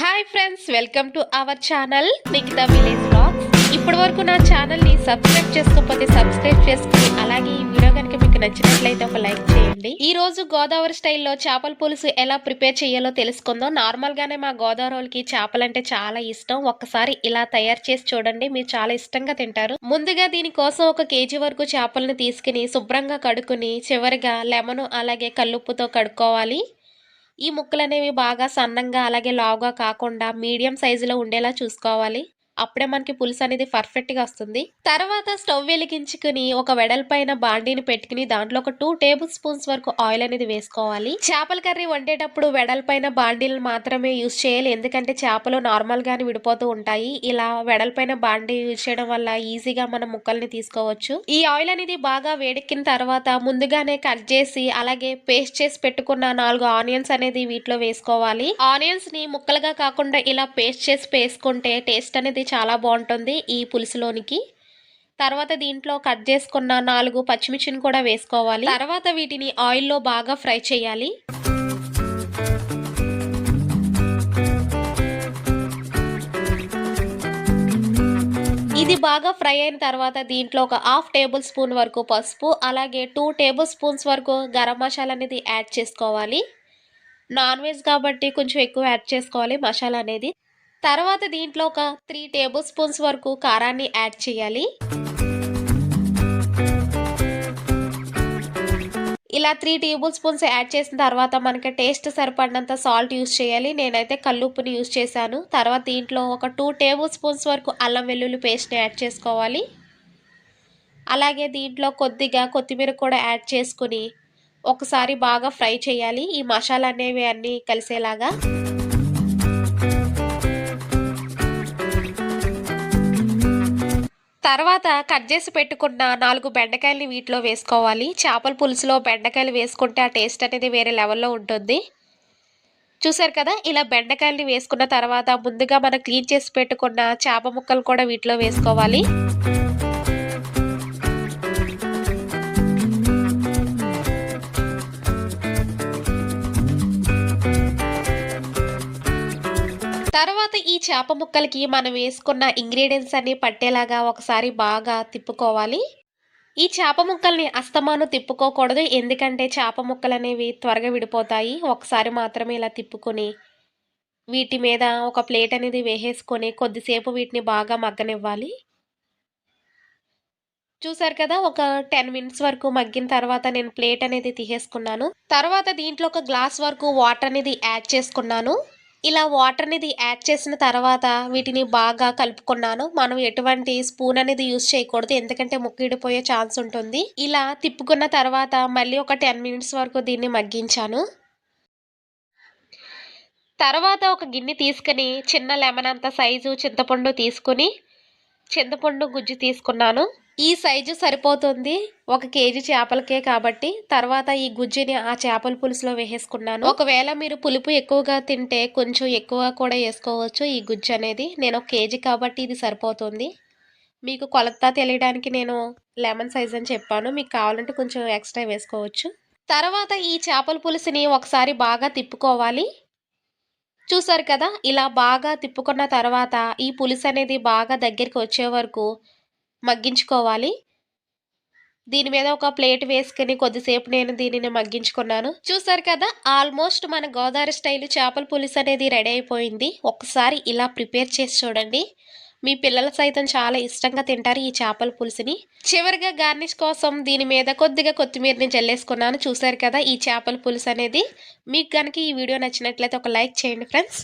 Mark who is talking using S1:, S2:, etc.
S1: Hi friends welcome to our channel Nikhita village vlogs ఇప్పటి వరకు నా ఛానల్ని సబ్స్క్రైబ్ చేసుకోకపోతే సబ్స్క్రైబ్ చేసుకుని అలాగే ఈ వీడియో కనుక మీకు నచ్చినట్లయితే ఒక లైక్ చేయండి. ఈ రోజు గోదావరి స్టైల్లో చేపల పులుసు ఎలా ప్రిపేర్ చేయాలో తెలుసుకుందాం. నార్మల్గానే మా గోదావరి వాళ్ళకి చేపలంటే చాలా ఇష్టం. ఒక్కసారి ఇలా తయారు చేసి చూడండి మీరు చాలా ఇష్టంగా తింటారు. ముందుగా దీనికోసం ఒక కేజీ వరకు చేపలను తీసుకుని శుభ్రంగా కడుక్కుని చివరిగా లెమన్ అలాగే కల్లుప్పుతో కడుక్కోవాలి. ఈ ముక్కలు అనేవి బాగా సన్నంగా అలాగే లావుగా కాకుండా మీడియం సైజులో ఉండేలా చూసుకోవాలి. అప్పుడే మనకి పులుసు అనేది పర్ఫెక్ట్గా వస్తుంది. తర్వాత స్టవ్ వెలిగించుకుని ఒక వెడల్పైన బాండీని పెట్టుకుని దాంట్లో ఒక టూ టేబుల్ స్పూన్స్ వరకు ఆయిల్ అనేది వేసుకోవాలి. చేపల కర్రీ వండేటప్పుడు వెడల్పైన బాండీలు మాత్రమే యూజ్ చేయాలి. ఎందుకంటే చేపలు నార్మల్ గానే విడిపోతూ ఉంటాయి. ఇలా వెడల్పైన బాండీ యూజ్ చేయడం వల్ల ఈజీగా మనం ముక్కల్ని తీసుకోవచ్చు. ఈ ఆయిల్ అనేది బాగా వేడెక్కిన తర్వాత ముందుగానే కట్ చేసి అలాగే పేస్ట్ చేసి పెట్టుకున్న నాలుగు ఆనియన్స్ అనేది వీటిలో వేసుకోవాలి. ఆనియన్స్ని ముక్కలుగా కాకుండా ఇలా పేస్ట్ చేసి వేసుకుంటే టేస్ట్ అనేది చాలా బాగుంటుంది ఈ పులుసులోనికి. తర్వాత దీంట్లో కట్ చేసుకున్న నాలుగు పచ్చిమిర్చిని కూడా వేసుకోవాలి. తర్వాత వీటిని ఆయిల్లో బాగా ఫ్రై చేయాలి. ఇది బాగా ఫ్రై అయిన తర్వాత దీంట్లో ఒక హాఫ్ టేబుల్ స్పూన్ వరకు పసుపు అలాగే టూ టేబుల్ స్పూన్స్ వరకు గరం మసాలా అనేది యాడ్ చేసుకోవాలి. నాన్ వెజ్ కాబట్టి కొంచెం ఎక్కువ యాడ్ చేసుకోవాలి మసాలా అనేది. తర్వాత దీంట్లో ఒక త్రీ టేబుల్ స్పూన్స్ వరకు కారాన్ని యాడ్ చేయాలి. ఇలా త్రీ టేబుల్ స్పూన్స్ యాడ్ చేసిన తర్వాత మనకి టేస్ట్ సరిపడినంత సాల్ట్ యూస్ చేయాలి. నేనైతే కల్లుప్పుని యూస్ చేశాను. తర్వాత దీంట్లో ఒక టూ టేబుల్ స్పూన్స్ వరకు అల్లం వెల్లుల్లి పేస్ట్ని యాడ్ చేసుకోవాలి. అలాగే దీంట్లో కొద్దిగా కొత్తిమీర కూడా యాడ్ చేసుకుని ఒకసారి బాగా ఫ్రై చేయాలి. ఈ మసాలా అనేవి అన్నీ కలిసేలాగా. తర్వాత కట్ చేసి పెట్టుకున్న నాలుగు బెండకాయలని వీటిలో వేసుకోవాలి. చేపల పులుసులో బెండకాయలు వేసుకుంటే ఆ టేస్ట్ అనేది వేరే లెవెల్లో ఉంటుంది. చూసారు కదా ఇలా బెండకాయలని వేసుకున్న తర్వాత ముందుగా మనం క్లీన్ చేసి పెట్టుకున్న చేప ముక్కలు కూడా వీటిలో వేసుకోవాలి. తర్వాత ఈ చేప ముక్కలకి మనం వేసుకున్న ఇంగ్రీడియంట్స్ అన్ని పట్టేలాగా ఒకసారి బాగా తిప్పుకోవాలి. ఈ చేప ముక్కల్ని అస్తమాను తిప్పుకోకూడదు. ఎందుకంటే చేప ముక్కలు అనేవి త్వరగా విడిపోతాయి. ఒకసారి మాత్రమే ఇలా తిప్పుకొని వీటి మీద ఒక ప్లేట్ అనేది వేసేసుకొని కొద్దిసేపు వీటిని బాగా మగ్గనివ్వాలి. చూసారు కదా ఒక టెన్ మినిట్స్ వరకు మగ్గిన తర్వాత నేను ప్లేట్ అనేది తీసేసుకున్నాను. తర్వాత దీంట్లో ఒక గ్లాస్ వరకు వాటర్ అనేది యాడ్ చేసుకున్నాను. ఇలా వాటర్ అనేది యాడ్ చేసిన తర్వాత వీటిని బాగా కలుపుకున్నాను. మనం ఎటువంటి స్పూన్ అనేది యూస్ చేయకూడదు. ఎందుకంటే ముక్కిడిపోయే ఛాన్స్ ఉంటుంది. ఇలా తిప్పుకున్న తర్వాత మళ్ళీ ఒక టెన్ మినిట్స్ వరకు దీన్ని మగ్గించాను. తర్వాత ఒక గిన్నె తీసుకుని చిన్న లెమన్ అంత సైజు చింతపండు తీసుకుని చింతపండు గుజ్జు తీసుకున్నాను. ఈ సైజు సరిపోతుంది. ఒక కేజీ చేపలకే కాబట్టి తర్వాత ఈ గుజ్జుని ఆ చేపల పులుసులో వేసేసుకున్నాను. ఒకవేళ మీరు పులుపు ఎక్కువగా తింటే కొంచెం ఎక్కువ కూడా వేసుకోవచ్చు ఈ గుజ్జు అనేది. నేను ఒక కేజీ కాబట్టి ఇది సరిపోతుంది. మీకు కొలత తెలియడానికి నేను లెమన్ సైజ్ అని చెప్పాను. మీకు కావాలంటే కొంచెం ఎక్స్ట్రా వేసుకోవచ్చు. తర్వాత ఈ చేపల పులుసుని ఒకసారి బాగా తిప్పుకోవాలి. చూసారు కదా ఇలా బాగా తిప్పుకున్న తర్వాత ఈ పులుసు అనేది బాగా దగ్గరికి వచ్చే వరకు మగ్గించుకోవాలి. దీని మీద ఒక ప్లేట్ వేసుకుని కొద్దిసేపు నేను దీనిని మగ్గించుకున్నాను. చూసారు కదా ఆల్మోస్ట్ మన గోదావరి స్టైల్ చేపల పులుసు అనేది రెడీ అయిపోయింది. ఒకసారి ఇలా ప్రిపేర్ చేసి చూడండి. మీ పిల్లలు సైతం చాలా ఇష్టంగా తింటారు ఈ చేపల పులుసుని. చివరిగా గార్నిష్ కోసం దీని మీద కొద్దిగా కొత్తిమీరని జల్లేసుకున్నాను. చూసారు కదా ఈ చేపల పులుసు అనేది. మీకు కనుక ఈ వీడియో నచ్చినట్లయితే ఒక లైక్ చేయండి ఫ్రెండ్స్.